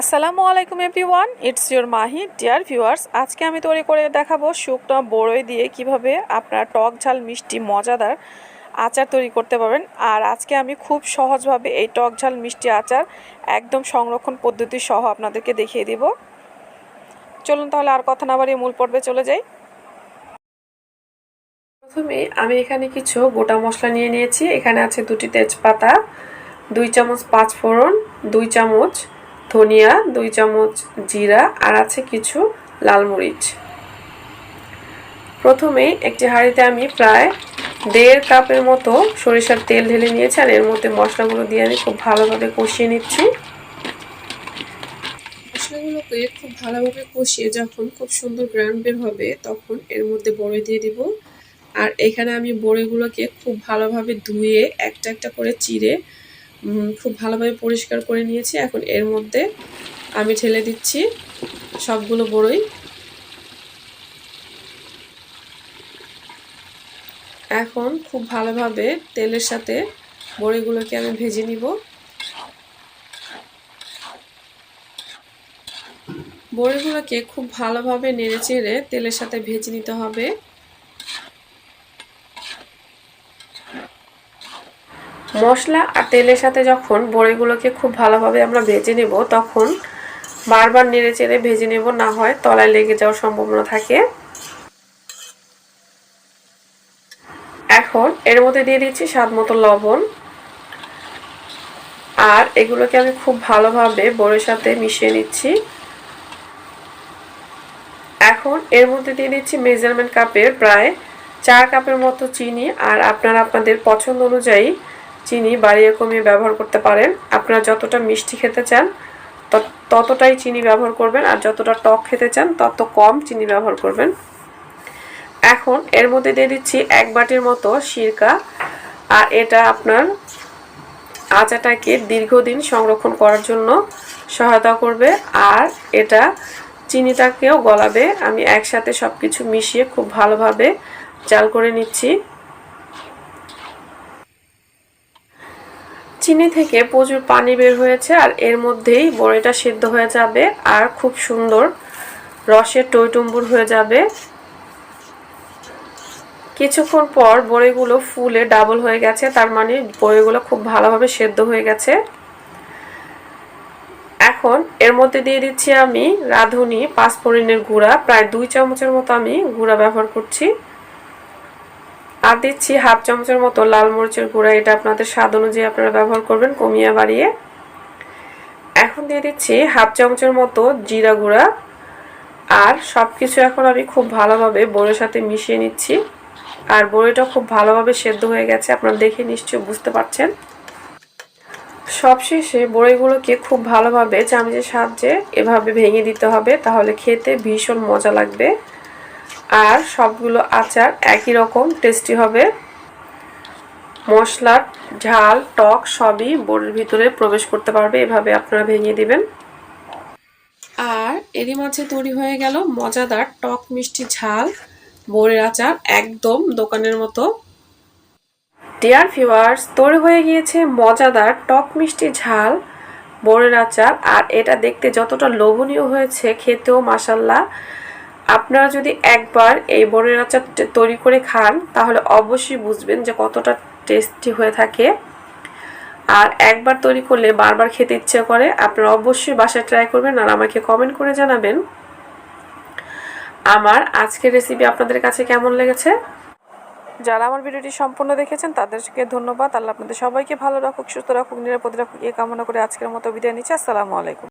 আসসালামু আলাইকুম everyone, it's your Mahi. Dear viewers, আজকে আমি তৈরি করে দেখাবো শুকনো বড়ই দিয়ে কীভাবে আপনারা টক ঝাল মিষ্টি মজাদার আচার তৈরি করতে পারবেন। আর আজকে আমি খুব সহজভাবে এই টক ঝাল মিষ্টি আচার একদম সংরক্ষণ পদ্ধতি সহ আপনাদেরকে দেখিয়ে দিব। চলুন তাহলে আর কথা না বাড়িয়ে মূল পর্বে চলে যাই। প্রথমে আমি এখানে কিছু গোটা মশলা নিয়ে নিয়েছি। এখানে আছে দুটি তেজপাতা, দুই চামচ পাঁচ ফোড়ন দুই চামচ ধনিয়া, দুই চামচ জিরা, আর আছে কিছু লাল মরিচ। প্রথমে একটি হাঁড়িতে আমি প্রায় দেড় কাপের মতো সরিষার তেল ঢেলে নিয়েছি, আর এর মধ্যে মশলাগুলো দিয়ে আমি খুব ভালোভাবে কষিয়ে নিচ্ছি। মশলাগুলোকে খুব ভালোভাবে কষিয়ে যখন খুব সুন্দর গ্রান বের হবে, তখন এর মধ্যে বড়ি দিয়ে দিব। আর এখানে আমি বড়িগুলোকে খুব ভালোভাবে ধুয়ে একটা একটা করে চিড়ে খুব ভালোভাবে পরিষ্কার করে নিয়েছি। এখন এর মধ্যে আমি ঠেলে দিচ্ছি সবগুলো বড়ই। এখন খুব ভালোভাবে তেলের সাথে বড়িগুলোকে আমি ভেজে নিব। বড়িগুলোকে খুব ভালোভাবে নেড়ে চেড়ে তেলের সাথে ভেজে নিতে হবে। মশলা আর তেলের সাথে যখন বড়িগুলোকে খুব ভালোভাবে আমরা ভেজে নেব, তখন বারবার নেড়ে চেড়ে ভেজে নেব, না হয় তলায় লেগে যাওয়ার সম্ভাবনা থাকে। এখন এর মধ্যে দিয়ে দিচ্ছি স্বাদ মতো লবণ। আর এগুলোকে আমি খুব ভালোভাবে বড়ির সাথে মিশিয়ে নিচ্ছি। এখন এর মধ্যে দিয়ে দিচ্ছি মেজারমেন্ট কাপের প্রায় চার কাপের মতো চিনি। আর আপনারা আপনাদের পছন্দ অনুযায়ী চিনি বাড়িয়ে কমিয়ে ব্যবহার করতে পারেন। আপনারা যতটা মিষ্টি খেতে চান ততটাই চিনি ব্যবহার করবেন আর যতটা টক খেতে চান, তত কম চিনি ব্যবহার করবেন। এখন এর মধ্যে দিয়ে দিচ্ছি এক বাটির মতো সিরকা আর এটা আপনার আচাটাকে দীর্ঘদিন সংরক্ষণ করার জন্য সহায়তা করবে আর এটা চিনিটাকেও গলাবে। আমি একসাথে সব কিছু মিশিয়ে খুব ভালোভাবে জাল করে নিচ্ছি। চিনি থেকে প্রচুর পানি বের হয়েছে আর এর মধ্যেই বড়িটা সিদ্ধ হয়ে যাবে আর খুব সুন্দর রসের টইটুম্বুর হয়ে যাবে। কিছুক্ষণ পর বড়িগুলো ফুলে ডাবল হয়ে গেছে, তার মানে বড়িগুলো খুব ভালোভাবে সেদ্ধ হয়ে গেছে। এখন এর মধ্যে দিয়ে দিচ্ছি আমি রাঁধুনি পাঁচফোড়নের গুঁড়া, প্রায় দুই চামচের মতো আমি গুঁড়া ব্যবহার করছি। আর দিচ্ছি হাফ চামচের মতো লাল মরিচের গুঁড়া। এটা আপনাদের স্বাদ অনুযায়ী আপনারা ব্যবহার করবেন, কমিয়ে বাড়িয়ে। এখন দিয়ে দিচ্ছি হাফ চামচের মতো জিরা গুঁড়া। আর সব কিছু এখন আমি খুব ভালোভাবে বড়ির সাথে মিশিয়ে নিচ্ছি। আর বড়িটা খুব ভালোভাবে সেদ্ধ হয়ে গেছে, আপনারা দেখে নিশ্চয়ই বুঝতে পারছেন। সবশেষে বড়িগুলোকে খুব ভালোভাবে চামচের সাহায্যে এভাবে ভেঙে দিতে হবে, তাহলে খেতে ভীষণ মজা লাগবে। আর সবগুলো আচার একই রকম টেস্টি হবে। মশলার ঝাল, টক সবই বড়ির ভিতরে প্রবেশ করতে পারবে, এভাবে আপনারা ভেঙে দিবেন। আর এরই মাঝে তৈরি হয়ে গেল মজাদার টক মিষ্টি ঝাল, বড়ির আচার একদম দোকানের মতো। ডিয়ার ভিউয়ার্স তৈরি হয়ে গিয়েছে মজাদার টক মিষ্টি ঝাল, বড়ির আচার, আর এটা দেখতে যতটা লোভনীয় হয়েছে, খেতেও মাসাল্লাহ আপনারা যদি একবার এই বড়ের আচার তৈরি করে খান, তাহলে অবশ্যই বুঝবেন যে কতটা টেস্টি হয়ে থাকে। আর একবার তৈরি করলে বারবার খেতে ইচ্ছে করে, আপনারা অবশ্যই বাসায় ট্রাই করবেন আর আমাকে কমেন্ট করে জানাবেন। আমার আজকের রেসিপি আপনাদের কাছে কেমন লেগেছে? যারা আমার ভিডিওটি সম্পূর্ণ দেখেছেন, তাদেরকে ধন্যবাদ। আল্লাহ আপনাদের সবাইকে ভালো রাখুক, সুস্থ রাখুক, নিরাপদ রাখুক। এ কামনা করে আজকের মতো বিদায় নিচ্ছি। আসসালামু আলাইকুম।